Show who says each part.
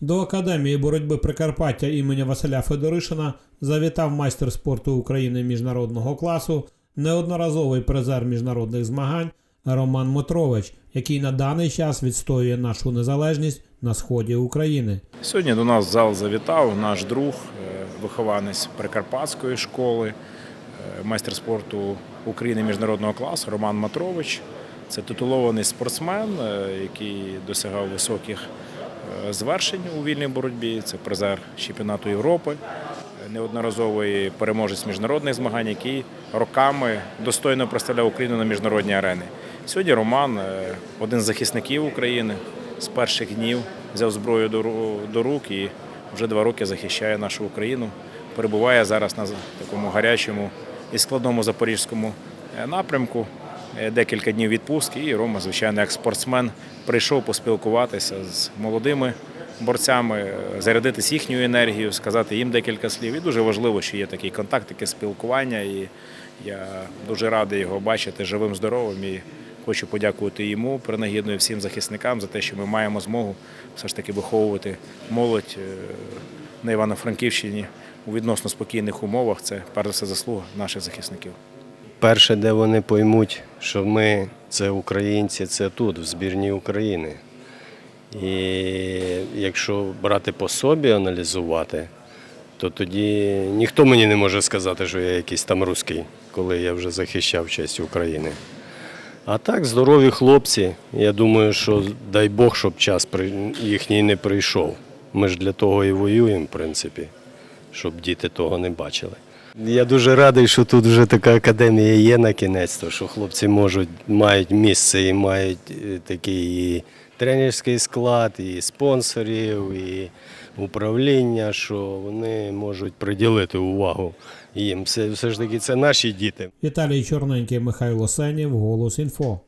Speaker 1: До Академії боротьби Прикарпаття імені Василя Федоришина завітав майстер спорту України міжнародного класу, неодноразовий призер міжнародних змагань Роман Мотрович, який на даний час відстоює нашу незалежність на сході України.
Speaker 2: Сьогодні до нас зал завітав наш друг, е, вихованець Прикарпатської школи, майстер спорту України міжнародного класу Роман Матрович. Це титулований спортсмен, е, який досягав високих е, звершень у вільній боротьбі. Це призер чемпіонату Європи, неодноразовий переможець міжнародних змагань, який роками достойно представляв Україну на міжнародній арені. Сьогодні Роман е, один з захисників України з перших днів взяв зброю до рук і вже два роки захищає нашу Україну. Перебуває зараз на такому гарячому і складному запорізькому е, напрямку. Е, Декілька днів відпустки. І Рома, звичайно, як спортсмен, прийшов поспілкуватися з молодими борцями, е, зарядитись їхньою енергією, сказати їм декілька слів. І дуже важливо, що є такий контакт, таке спілкування. І я дуже радий його бачити живим, здоровим. І хочу подякувати йому принагідно і всім захисникам за те, що ми маємо змогу все ж таки виховувати молодь на Івано-Франківщині у відносно спокійних умовах. Це перш за все заслуга наших захисників.
Speaker 3: Перше, де вони поймуть, що ми це українці, це тут, в збірній України. І якщо брати по собі, аналізувати, то тоді ніхто мені не може сказати, що я якийсь там русський, коли я вже захищав честь України. А так, здорові хлопці. Я думаю, що дай Бог, щоб час їхній не прийшов. Ми ж для того і воюємо, в принципі, щоб діти того не бачили. Я дуже радий, що тут вже така академія є на кінець, що хлопці можуть, мають місце і мають е, такий і тренерський склад, і спонсорів, і управління, що вони можуть приділити увагу їм. Все, все ж таки це наші діти.
Speaker 1: Віталій Чорненький, Михайло Сенів, Голос Інфо.